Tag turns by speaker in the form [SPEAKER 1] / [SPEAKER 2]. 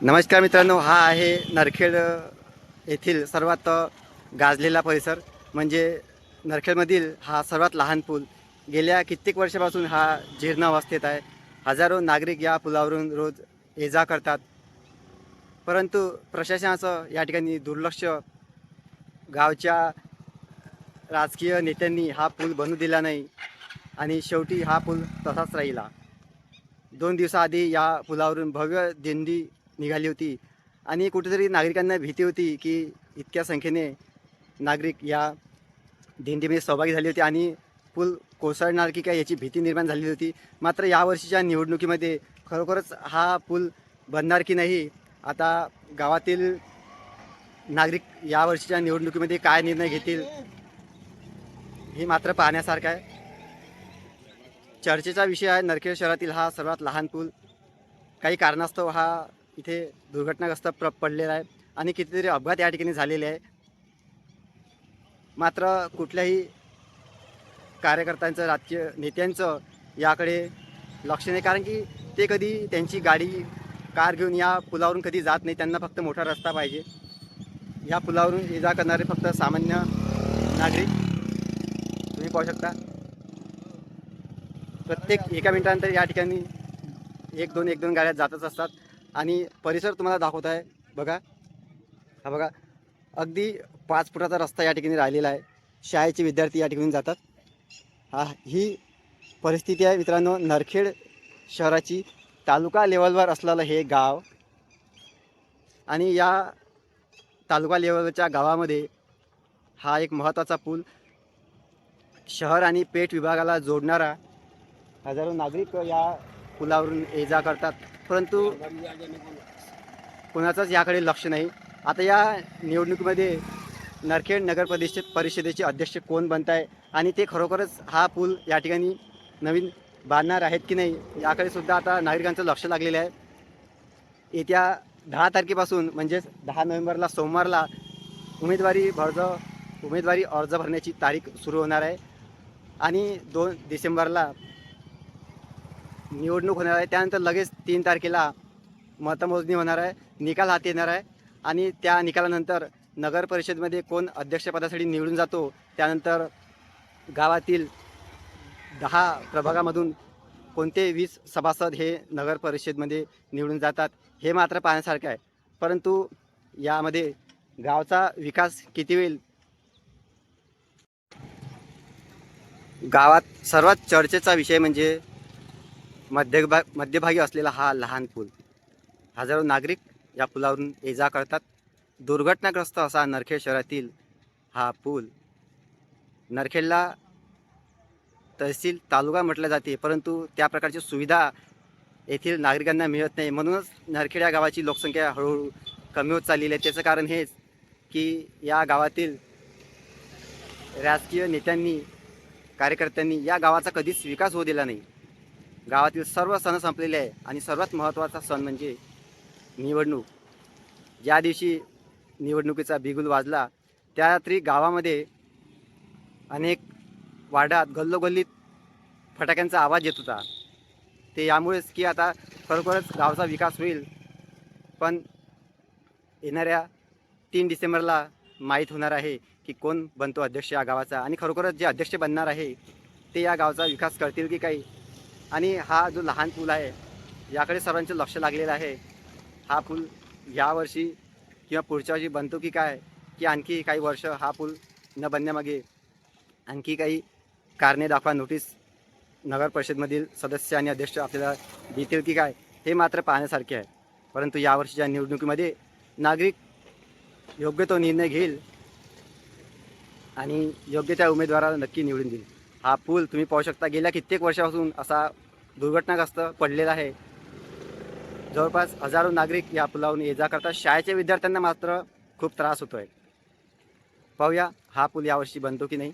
[SPEAKER 1] नमस्कार मित्रांनो हा आहे नरखेड येथील सर्वात गाजलेला परिसर. म्हणजे नरखेडमधील हा सर्वात लहान पूल. गेल्या कित्येक वर्षापासून हा जीर्ण अवस्थेत आहे. हजारो नागरिक या पुलावरून रोज ये जा करतात. परंतु प्रशासनाचं या ठिकाणी दुर्लक्ष. गावच्या राजकीय नेत्यांनी हा पूल बनू दिला नाही आणि शेवटी हा पूल तसाच राहिला. दोन दिवसाआधी या पुलावरून भव्य दिंडी निघाली होती. आणि कुठेतरी नागरिकांना भीती होती की इतक्या संख्येने नागरिक या दिंडीमध्ये सहभागी झाले होते आणि पूल कोसळणार की काय याची भीती निर्माण झालेली होती. मात्र यावर्षीच्या निवडणुकीमध्ये खरोखरच हा पूल बनणार की नाही आता गावातील नागरिक यावर्षीच्या निवडणुकीमध्ये काय निर्णय घेतील हे मात्र पाहण्यासारखं आहे. चर्चेचा विषय आहे. नरखेड शहरातील हा सर्वात लहान पूल. काही कारणास्तव हा इथे दुर्घटनाग्रस्त प्र पडलेला आहे आणि कितीतरी अपघात या ठिकाणी झालेले आहे. मात्र कुठल्याही कार्यकर्त्यांचं राजकीय नेत्यांचं याकडे लक्ष नाही. कारण की ते कधी त्यांची गाडी कार घेऊन या पुलावरून कधी जात नाही. त्यांना फक्त मोठा रस्ता पाहिजे. या पुलावरून ये जा करणारे फक्त सामान्य नागरिक. तुम्ही पाहू शकता. प्रत्येक एका मिनिटानंतर या ठिकाणी एक दोन एक दोन गाड्या जातच असतात. आणि परिसर तुम्हाला दाखवत आहे. बघा. हा बघा. अगदी पाच फुटाचा रस्ता या ठिकाणी राहिलेला आहे. शाळेचे विद्यार्थी या ठिकाणी जातात. हा ही परिस्थिती आहे मित्रांनो. नरखेड शहराची तालुका लेवलवर असलेलं हे गाव. आणि या तालुका लेवलच्या गावामध्ये हा एक महत्त्वाचा पूल शहर आणि पेठ विभागाला जोडणारा हजारो नागरिक या पुलावरून ये जा करतात. परंतु कोणाचंच याकडे लक्ष नाही. आता या निवडणुकीमध्ये नरखेड नगर प्रदेश परिषदेचे अध्यक्ष कोण बनत आहे आणि ते खरोखरच हा पूल या ठिकाणी नवीन बांधणार आहेत की नाही याकडे सुद्धा आता नागरिकांचं लक्ष लागलेलं आहे. येत्या दहा तारखेपासून म्हणजेच दहा नोव्हेंबरला सोमवारला उमेदवारी अर्ज उमेदवारी अर्ज भरण्याची तारीख सुरू होणार आहे. आणि दोन डिसेंबरला निवडणूक होणार आहे. त्यानंतर लगेच तीन तारखेला मतमोजणी होणार आहे. निकाल हाती येणार आहे. आणि त्या निकालानंतर नगर परिषदमध्ये कोण अध्यक्षपदासाठी निवडून जातो त्यानंतर गावातील दहा प्रभागामधून कोणते वीस सभासद हे नगर परिषदमध्ये निवडून जातात हे मात्र पाहण्यासारखं आहे. परंतु यामध्ये गावचा विकास किती होईल? गावात सर्वात चर्चेचा विषय म्हणजे मध्यभा मध्यभागी असलेला हा लहान पूल. हजारो नागरिक या पुलावरून ये जा करतात. दुर्घटनाग्रस्त असा नरखेड शहरातील हा पूल नरखेडला तहसील तालुका म्हटलं जाते परंतु त्या प्रकारची सुविधा येथील नागरिकांना मिळत नाही. म्हणूनच नरखेड या गावाची लोकसंख्या हळूहळू कमी होत चाललेली आहे. त्याचं कारण हेच की या गावातील राजकीय नेत्यांनी कार्यकर्त्यांनी या गावाचा कधीच विकास होऊ दिला नाही. गावातील सर्व सण संपलेले आहे. आणि सर्वात महत्त्वाचा सण म्हणजे निवडणूक. ज्या दिवशी निवडणुकीचा बिगुल वाजला त्या रात्री गावामध्ये अनेक वाड्यात गल्लोगल्लीत फटाक्यांचा आवाज येत होता. ते यामुळेच की आता खरोखरच गावचा विकास होईल. पण येणाऱ्या तीन डिसेंबरला माहीत होणार आहे की कोण बनतो अध्यक्ष या गावाचा. आणि खरोखरच जे अध्यक्ष बनणार आहे ते या गावचा विकास करतील की काही? आणि हा जो लहान पूल आहे याकडे सर्वांचं लक्ष लागलेलं आहे. हा पूल यावर्षी किंवा पुढच्या वर्षी बनतो की काय की आणखी काही वर्ष हा पूल न बनण्यामागे आणखी काही कारणे दाखवा नोटीस नगर परिषदमधील सदस्य आणि अध्यक्ष आपल्याला देतील की काय हे मात्र पाहण्यासारखे आहे. परंतु यावर्षीच्या निवडणुकीमध्ये नागरिक योग्य तो निर्णय घेईल आणि योग्य त्या उमेदवाराला नक्की निवडून देईल. हा पूल तुम्ही पाहू शकता. गेल्या कित्येक वर्षापासून असा दुर्घटनाग्रस्त पडलेला आहे. जवळपास हजारो नागरिक या पुलावरून ये जा करतात. शाळेच्या विद्यार्थ्यांना मात्र खूप त्रास होतो आहे पाहूया हा पूल यावर्षी बनतो की नाही.